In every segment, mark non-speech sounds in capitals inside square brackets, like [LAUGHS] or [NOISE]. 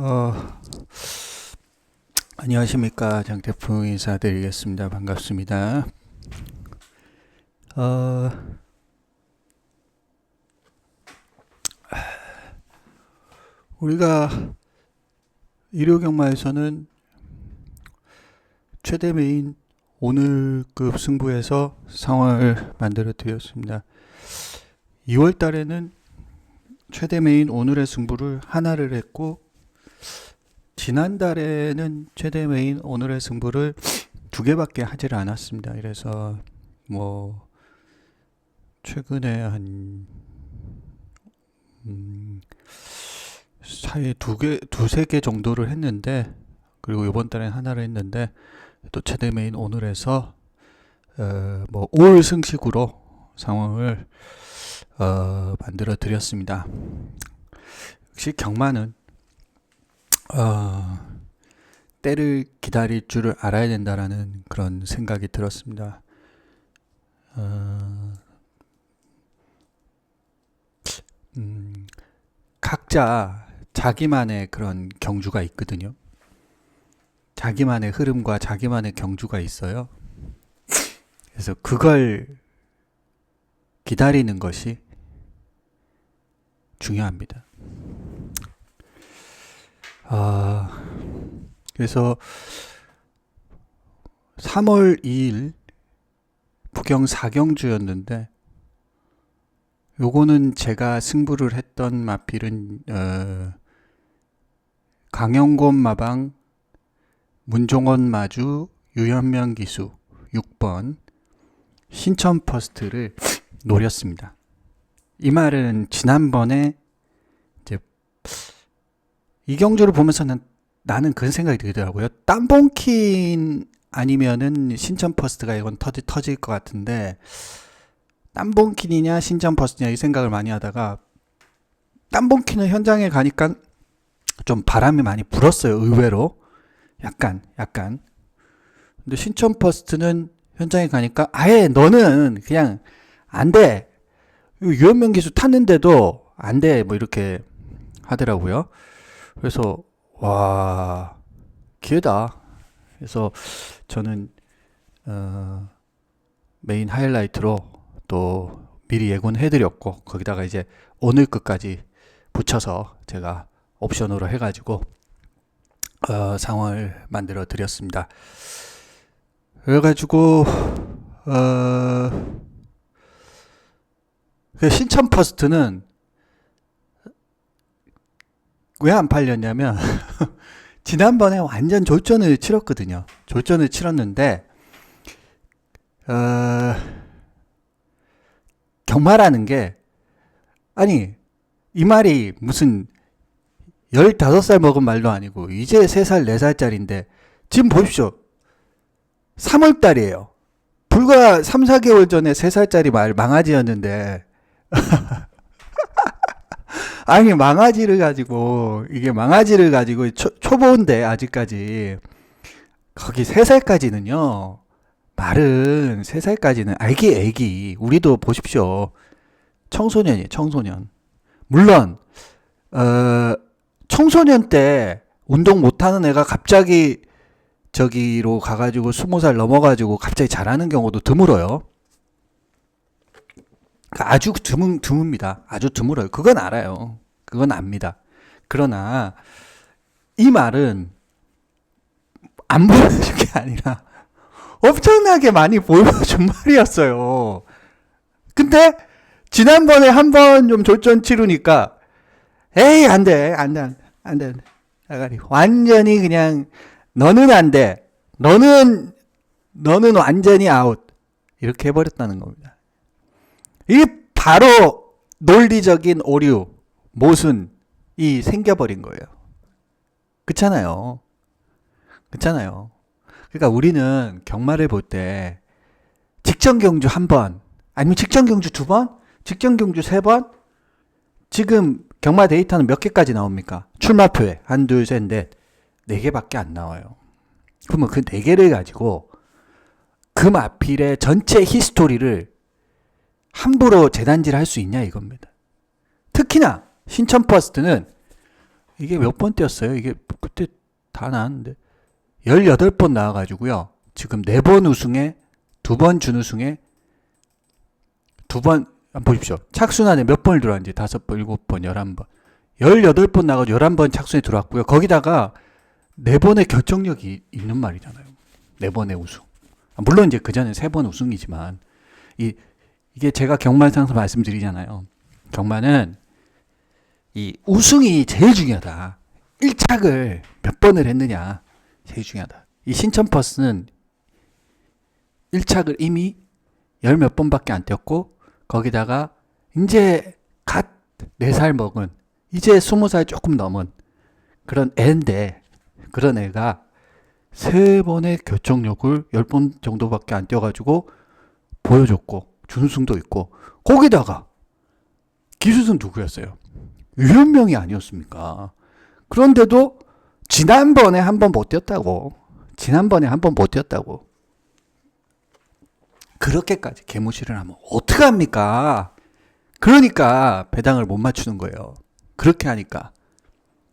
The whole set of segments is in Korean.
어, 안녕하십니까. 장태풍 인사드리겠습니다. 반갑습니다. 어, 우리가 일요경마에서는 최대 메인 오늘급 승부에서 상황을 만들어 드렸습니다. 2월 달에는 최대 메인 오늘의 승부를 하나를 했고 지난달에는 최대 메인 오늘의 승부를 두 개밖에 하질 않았습니다. 그래서 뭐 최근에 한 음, 사이 두 개, 두세 개 정도를 했는데 그리고 이번 달엔 하나를 했는데 또 최대 메인 오늘에서 어, 뭐 5월 승식으로 상황을 어, 만들어 드렸습니다. 역시 경마는 어, 때를 기다릴 줄을 알아야 된다라는 그런 생각이 들었습니다. 어, 음, 각자 자기만의 그런 경주가 있거든요. 자기만의 흐름과 자기만의 경주가 있어요. 그래서 그걸 기다리는 것이 중요합니다. 아, 그래서 3월 2일 부경 4경주였는데 요거는 제가 승부를 했던 마필은 어, 강영곤 마방 문종원 마주 유현명 기수 6번 신천 퍼스트를 노렸습니다. 이 말은 지난번에 이 경주를 보면서는 나는 그런 생각이 들더라고요. 땀봉킨 아니면은 신천 퍼스트가 이건 터지, 터질 것 같은데 땀봉킨이냐 신천 퍼스트냐 이 생각을 많이 하다가 땀봉킨은 현장에 가니까 좀 바람이 많이 불었어요. 의외로 약간 약간 근데 신천 퍼스트는 현장에 가니까 아예 너는 그냥 안 돼. 유현명 기수 탔는데도 안 돼. 뭐 이렇게 하더라고요. 그래서 와 기회다. 그래서 저는 어, 메인 하이라이트로 또 미리 예고해드렸고 거기다가 이제 오늘 끝까지 붙여서 제가 옵션으로 해가지고 어, 상황을 만들어 드렸습니다. 그래가지고 어, 그 신천 퍼스트는 왜 안 팔렸냐면 [LAUGHS] 지난번에 완전 졸전을 치렀거든요. 졸전을 치렀는데 어, 경마라는 게 아니 이 말이 무슨 15살 먹은 말도 아니고 이제 3살 4살짜리인데 지금 보십시오. 3월 달이에요. 불과 3, 4개월 전에 3살짜리 말 망아지였는데 [LAUGHS] 아니 망아지를 가지고 이게 망아지를 가지고 초, 초보인데 아직까지. 거기 3살까지는요 말은 3살까지는 애기 애기 우리도 보십시오. 청소년이에요 청소년. 물론 어 청소년 때 운동 못하는 애가 갑자기 저기로 가가지고 20살 넘어가지고 갑자기 잘하는 경우도 드물어요 아주 드문, 드뭅니다. 아주 드물어요. 그건 알아요. 그건 압니다. 그러나 이 말은 안 보여준 게 아니라 엄청나게 많이 보여준 [LAUGHS] 말이었어요. 근데 지난번에 한 번 좀 졸전 치르니까 에이 안 돼, 안 돼, 안 돼. 아가리 완전히 그냥 너는 안 돼, 너는 너는 완전히 아웃 이렇게 해버렸다는 겁니다. 이 바로 논리적인 오류, 모순이 생겨버린 거예요. 그렇잖아요. 그렇잖아요. 그러니까 우리는 경마를 볼 때 직전 경주 한 번, 아니면 직전 경주 두 번, 직전 경주 세 번. 지금 경마 데이터는 몇 개까지 나옵니까? 출마표에 한, 둘, 셋, 넷, 네 개밖에 안 나와요. 그러면 그 네 개를 가지고 그 마필의 전체 히스토리를 함부로 재단질 할수 있냐 이겁니다. 특히나 신천 퍼스트는 이게 몇번 뛰었어요? 이게 그때 다 나왔는데 18번 나와가지고요. 지금 4번 우승에 두번 준우승에 두 번, 아, 보십시오. 착순환에 몇 번을 들어왔는지 다섯 번, 일곱 번, 열한 번. 18번 나가고 11번 착순에 들어왔고요. 거기다가 네 번의 결정력이 있는 말이잖아요. 네 번의 우승. 아, 물론 이제 그전에 세번 우승이지만 이 이게 제가 경만상에서 말씀드리잖아요. 경만은 이 우승이 제일 중요하다. 1착을 몇 번을 했느냐 제일 중요하다. 이 신천퍼스는 1착을 이미 열 몇 번밖에 안 뛰었고 거기다가 이제 갓 4살 먹은 이제 20살 조금 넘은 그런 애인데 그런 애가 세 번의 결정력을 10번 정도밖에 안 뛰어가지고 보여줬고 준우승도 있고 거기다가 기수는 누구였어요? 유현명이 아니었습니까? 그런데도 지난번에 한 번 못 뛰었다고 지난번에 한 번 못 뛰었다고 그렇게까지 개무시를 하면 어떡합니까? 그러니까 배당을 못 맞추는 거예요. 그렇게 하니까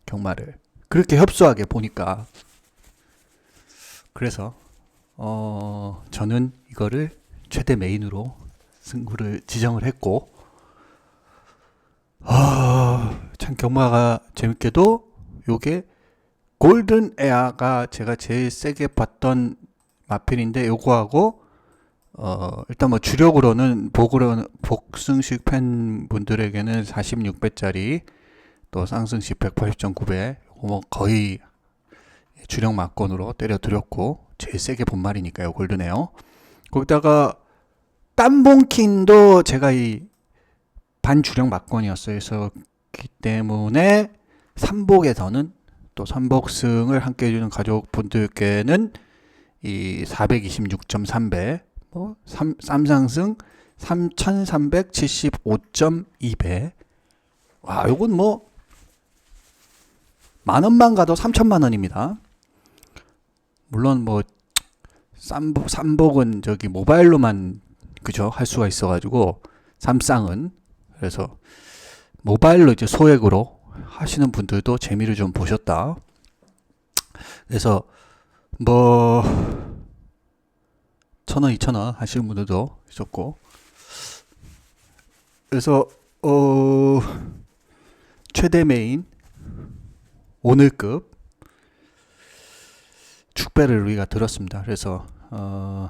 경마를 그렇게 협소하게 보니까 그래서 어 저는 이거를 최대 메인으로 승부를 지정을 했고 아 참 경마가 재밌게도 요게 골든 에아가 제가 제일 세게 봤던 마필인데 요거하고 어 일단 뭐 주력으로는 복으로 복승식 팬분들에게는 46배짜리 또 쌍승식 180.9배 뭐 거의 주력 막건으로 때려 드렸고 제일 세게 본 말이니까요 골드네요. 거기다가 땀봉킨도 제가 이 반주력 막건이었어요. 그래서 기 때문에 삼복에서는 또 삼복승을 함께 해주는 가족분들께는 이 426.3배, 뭐 삼, 쌈상승 3,375.2배. 와, 요건 뭐 만 원만 가도 3천만 원입니다. 물론 뭐 쌈복, 삼복은 저기 모바일로만 그죠 할 수가 있어가지고 삼쌍은 그래서 모바일로 이제 소액으로 하시는 분들도 재미를 좀 보셨다. 그래서 뭐 천원 이천원 하시는 분들도 있었고 그래서 어 최대 메인 오늘급 축배를 우리가 들었습니다. 그래서 어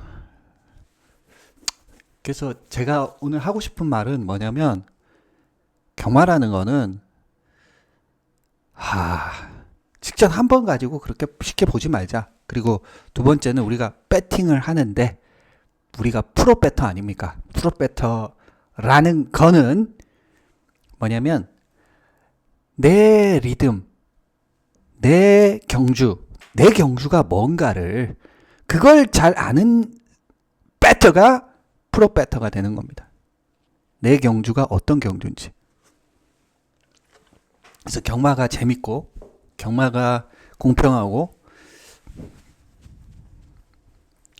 그래서 제가 오늘 하고 싶은 말은 뭐냐면 경마라는 거는 하 직전 한 번 가지고 그렇게 쉽게 보지 말자. 그리고 두 번째는 우리가 배팅을 하는데 우리가 프로 배터 아닙니까? 프로 배터라는 거는 뭐냐면 내 리듬, 내 경주, 내 경주가 뭔가를 그걸 잘 아는 배터가 프로 배터가 되는 겁니다. 내 경주가 어떤 경주인지. 그래서 경마가 재밌고 경마가 공평하고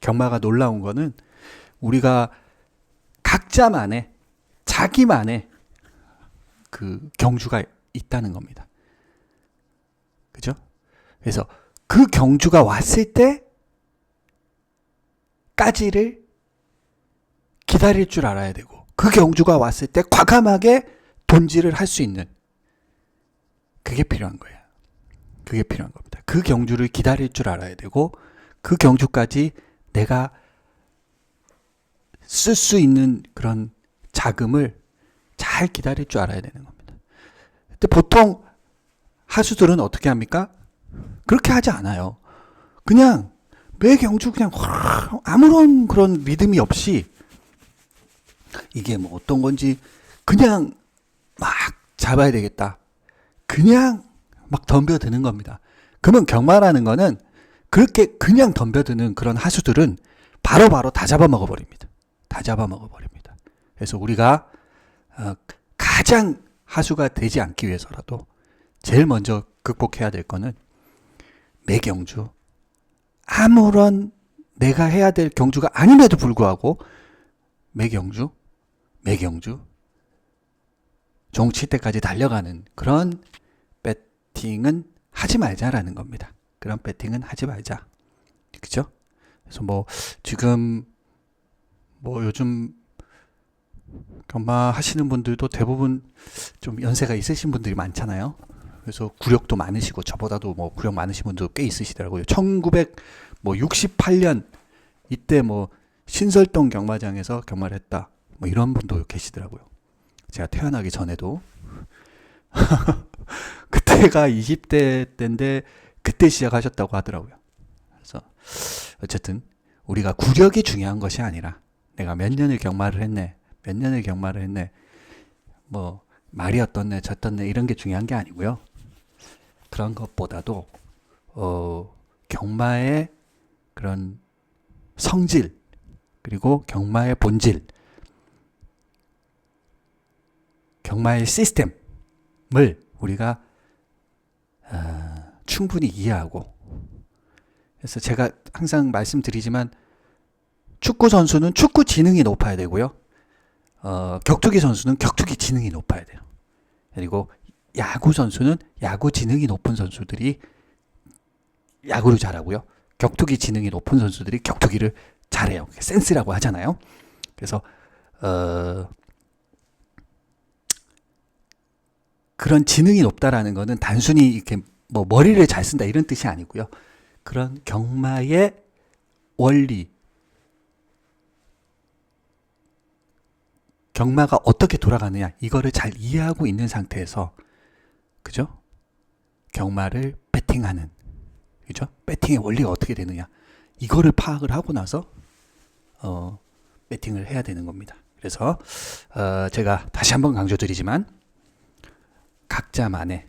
경마가 놀라운 거는 우리가 각자만의 자기만의 그 경주가 있다는 겁니다. 그죠? 그래서 그 경주가 왔을 때까지를 기다릴 줄 알아야 되고 그 경주가 왔을 때 과감하게 돈질을 할 수 있는 그게 필요한 거예요. 그게 필요한 겁니다. 그 경주를 기다릴 줄 알아야 되고 그 경주까지 내가 쓸 수 있는 그런 자금을 잘 기다릴 줄 알아야 되는 겁니다. 근데 보통 하수들은 어떻게 합니까? 그렇게 하지 않아요. 그냥 매 경주 그냥 아무런 그런 리듬이 없이 이게 뭐 어떤 건지 그냥 막 잡아야 되겠다. 그냥 막 덤벼드는 겁니다. 그러면 경마라는 거는 그렇게 그냥 덤벼드는 그런 하수들은 바로바로 바로 다 잡아먹어 버립니다. 다 잡아먹어 버립니다. 그래서 우리가 어, 가장 하수가 되지 않기 위해서라도 제일 먼저 극복해야 될 거는 매 경주 아무런 내가 해야 될 경주가 아님에도 불구하고 매 경주 매경주 종치 때까지 달려가는 그런 배팅은 하지 말자라는 겁니다. 그런 배팅은 하지 말자. 그죠? 그래서 뭐 지금 뭐 요즘 경마 하시는 분들도 대부분 좀 연세가 있으신 분들이 많잖아요. 그래서 구력도 많으시고 저보다도 뭐 구력 많으신 분도 꽤 있으시더라고요. 1968년 이때 뭐 신설동 경마장에서 경마를 했다. 뭐 이런 분도 계시더라고요. 제가 태어나기 전에도 [LAUGHS] 그때가 20대 때인데 그때 시작하셨다고 하더라고요. 그래서 어쨌든 우리가 구력이 중요한 것이 아니라 내가 몇 년을 경마를 했네, 몇 년을 경마를 했네, 뭐 말이 어떻네, 저떻네 이런 게 중요한 게 아니고요. 그런 것보다도 어, 경마의 그런 성질 그리고 경마의 본질, 경마의 시스템을 우리가 어, 충분히 이해하고 그래서 제가 항상 말씀드리지만 축구 선수는 축구 지능이 높아야 되고요. 어, 격투기 선수는 격투기 지능이 높아야 돼요. 그리고 야구 선수는 야구 지능이 높은 선수들이 야구를 잘하고요. 격투기 지능이 높은 선수들이 격투기를 잘해요. 센스라고 하잖아요. 그래서 어, 그런 지능이 높다라는 거는 단순히 이렇게 뭐 머리를 잘 쓴다 이런 뜻이 아니고요. 그런 경마의 원리, 경마가 어떻게 돌아가느냐 이거를 잘 이해하고 있는 상태에서 그죠? 경마를 배팅하는 그죠? 배팅의 원리가 어떻게 되느냐 이거를 파악을 하고 나서 어, 배팅을 해야 되는 겁니다. 그래서 어, 제가 다시 한번 강조드리지만 각자만의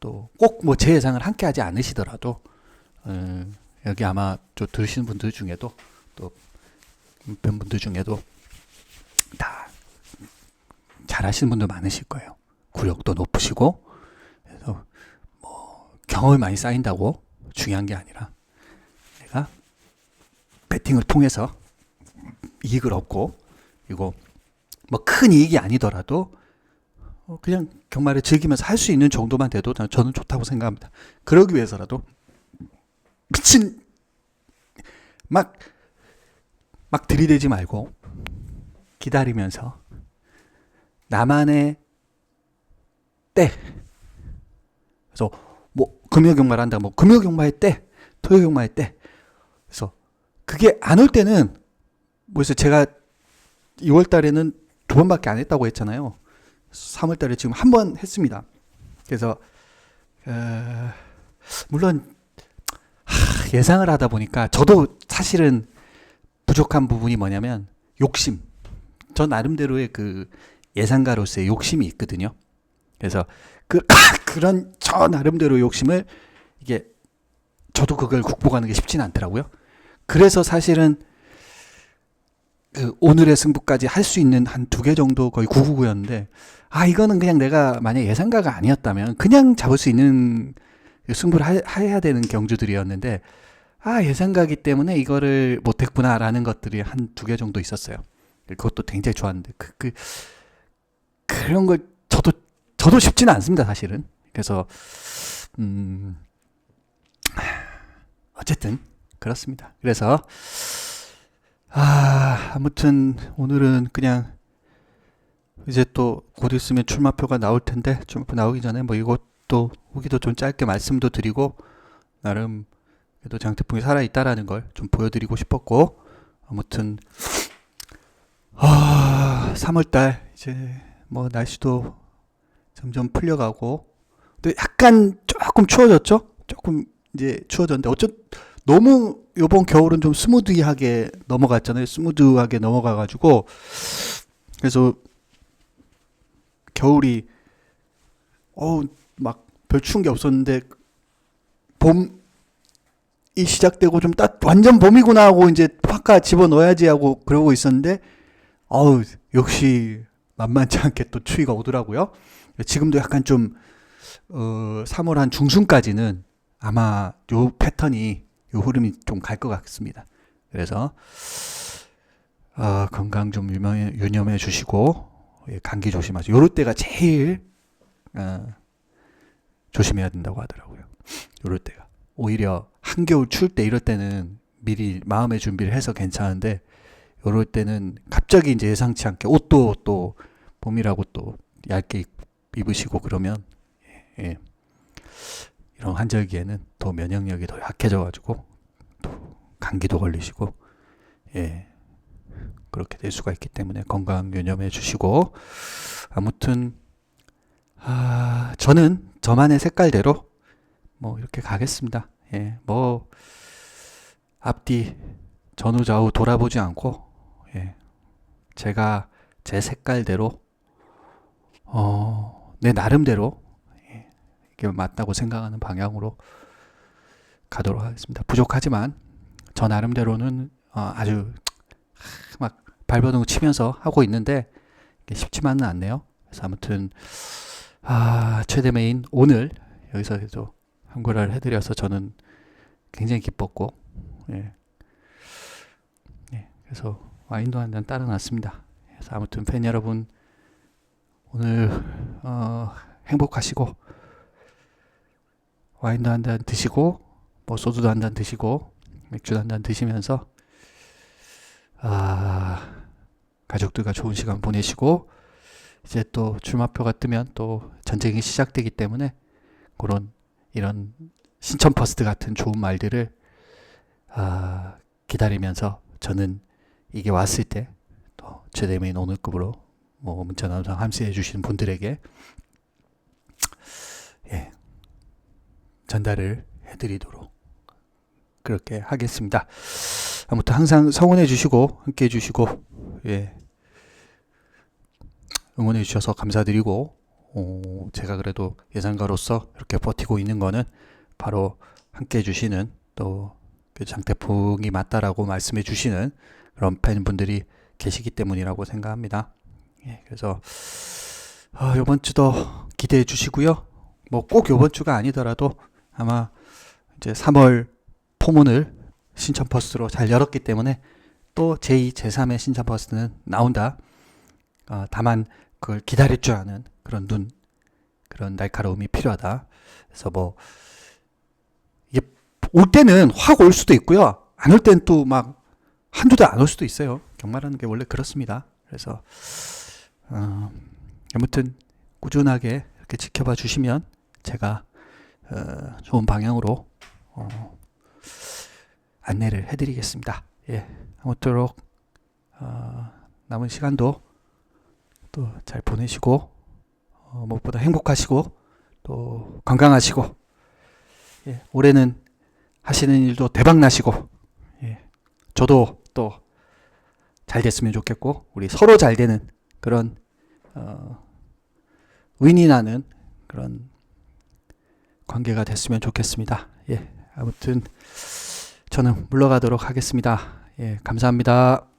또 꼭 뭐 제 예상을 함께 하지 않으시더라도 어, 여기 아마 또 들으시는 분들 중에도 또 팬분들 중에도 다 잘하시는 분들 많으실 거예요. 구력도 높으시고 그래서 뭐 경험이 많이 쌓인다고 중요한 게 아니라 내가 배팅을 통해서 이익을 얻고 그리고 뭐 큰 이익이 아니더라도 어, 그냥 경마를 즐기면서 할 수 있는 정도만 돼도 저는 좋다고 생각합니다. 그러기 위해서라도 미친 막 막 들이대지 말고 기다리면서 나만의 때 그래서 뭐 금요 경마를 한다 뭐 금요 경마의 때 토요 경마의 때 그래서 그게 안 올 때는 뭐래서 제가 2월 달에는 두 번밖에 안 했다고 했잖아요. 3월 달에 지금 한 번 했습니다. 그래서 어, 물론 하, 예상을 하다 보니까 저도 사실은 부족한 부분이 뭐냐면 욕심. 저 나름대로의 그 예상가로서의 욕심이 있거든요. 그래서 그 [LAUGHS] 그런 저 나름대로 욕심을 이게 저도 그걸 극복하는 게 쉽지는 않더라고요. 그래서 사실은 그 오늘의 승부까지 할 수 있는 한 두 개 정도 거의 999였는데 아 이거는 그냥 내가 만약 예상가가 아니었다면 그냥 잡을 수 있는 그 승부를 하, 해야 되는 경주들이었는데 아 예상가기 때문에 이거를 못했구나라는 것들이 한 두 개 정도 있었어요. 그것도 굉장히 좋았는데 그, 그 그런 걸 저도 저도 쉽지는 않습니다 사실은. 그래서 음 어쨌든 그렇습니다. 그래서 아, 아무튼 오늘은 그냥 이제 또 곧 있으면 출마표가 나올 텐데 출마표 나오기 전에 뭐 이것도 후기도 좀 짧게 말씀도 드리고 나름 그래도 장태풍이 살아 있다라는 걸 좀 보여드리고 싶었고 아무튼 아 3월달 이제 뭐 날씨도 점점 풀려가고 또 약간 조금 추워졌죠? 조금 이제 추워졌는데 어쩌 너무 요번 겨울은 좀 스무디하게 넘어갔잖아요. 스무드하게 넘어가가지고 그래서 겨울이 어막 별 추운 게 없었는데 봄이 시작되고 좀 따, 완전 봄이구나 하고 이제 파카 집어 넣어야지 하고 그러고 있었는데 어우 역시 만만치 않게 또 추위가 오더라고요. 지금도 약간 좀 어, 3월 한 중순까지는 아마 요 패턴이 요 흐름이 좀 갈 것 같습니다. 그래서 어, 건강 좀 유명해, 유념해 주시고 예, 감기 조심하세요. 요럴 때가 제일 어, 조심해야 된다고 하더라고요. 이럴 때가 오히려 한겨울 추울 때 이럴 때는 미리 마음의 준비를 해서 괜찮은데 이럴 때는 갑자기 이제 예상치 않게 옷도 또 봄이라고 또 얇게 입- 입으시고 그러면 예, 이런 한절기에는 더 면역력이 더 약해져가지고 또 감기도 걸리시고 예 그렇게 될 수가 있기 때문에 건강 유념해 주시고 아무튼 아 저는 저만의 색깔대로 뭐 이렇게 가겠습니다. 예, 뭐 앞뒤 전후 좌우 돌아보지 않고 예, 제가 제 색깔대로 어, 내 나름대로 맞다고 생각하는 방향으로 가도록 하겠습니다. 부족하지만 저 나름대로는 어, 아주 막 발버둥 치면서 하고 있는데 쉽지만은 않네요. 그래서 아무튼 아, 최대 메인 오늘 여기서 또 한글화를 해드려서 저는 굉장히 기뻤고 예. 예, 그래서 와인도 한 잔 따라놨습니다. 그래서 아무튼 팬 여러분 오늘 어, 행복하시고 와인도 한 잔 드시고 뭐 소주도 한 잔 드시고 맥주도 한 잔 드시면서 아 가족들과 좋은 시간 보내시고 이제 또 출마표가 뜨면 또 전쟁이 시작되기 때문에 그런 이런 신천 퍼스트 같은 좋은 말들을 아, 기다리면서 저는 이게 왔을 때또 최대메인 오늘급으로 뭐 문자 나누상 함께해 주시는 분들에게 전달을 해드리도록 그렇게 하겠습니다. 아무튼 항상 성원해 주시고 함께 해 주시고 예 응원해 주셔서 감사드리고 어, 제가 그래도 예상가로서 이렇게 버티고 있는 거는 바로 함께 해 주시는 또그 장태풍이 맞다라고 말씀해 주시는 그런 팬분들이 계시기 때문이라고 생각합니다. 예, 그래서 어, 이번 주도 기대해 주시고요. 뭐 꼭 이번 주가 아니더라도 아마 이제 3월 포문을 신천 버스로 잘 열었기 때문에 또 제2, 제3의 신천 버스는 나온다. 어, 다만 그걸 기다릴 줄 아는 그런 눈, 그런 날카로움이 필요하다. 그래서 뭐 이게 올 때는 확 올 수도 있고요. 안 올 때는 또 막 한두 달 안 올 수도 있어요. 경마라는 게 원래 그렇습니다. 그래서 어, 아무튼 꾸준하게 이렇게 지켜봐 주시면 제가 어, 좋은 방향으로 어, 안내를 해드리겠습니다. 예, 아무쪼록 어, 남은 시간도 또 잘 보내시고 어, 무엇보다 행복하시고 또 건강하시고 예, 올해는 하시는 일도 대박 나시고 예, 저도 또 잘 됐으면 좋겠고 우리 서로 잘 되는 그런 어, 윈이 나는 그런 관계가 됐으면 좋겠습니다. 예, 아무튼 저는 물러가도록 하겠습니다. 예, 감사합니다.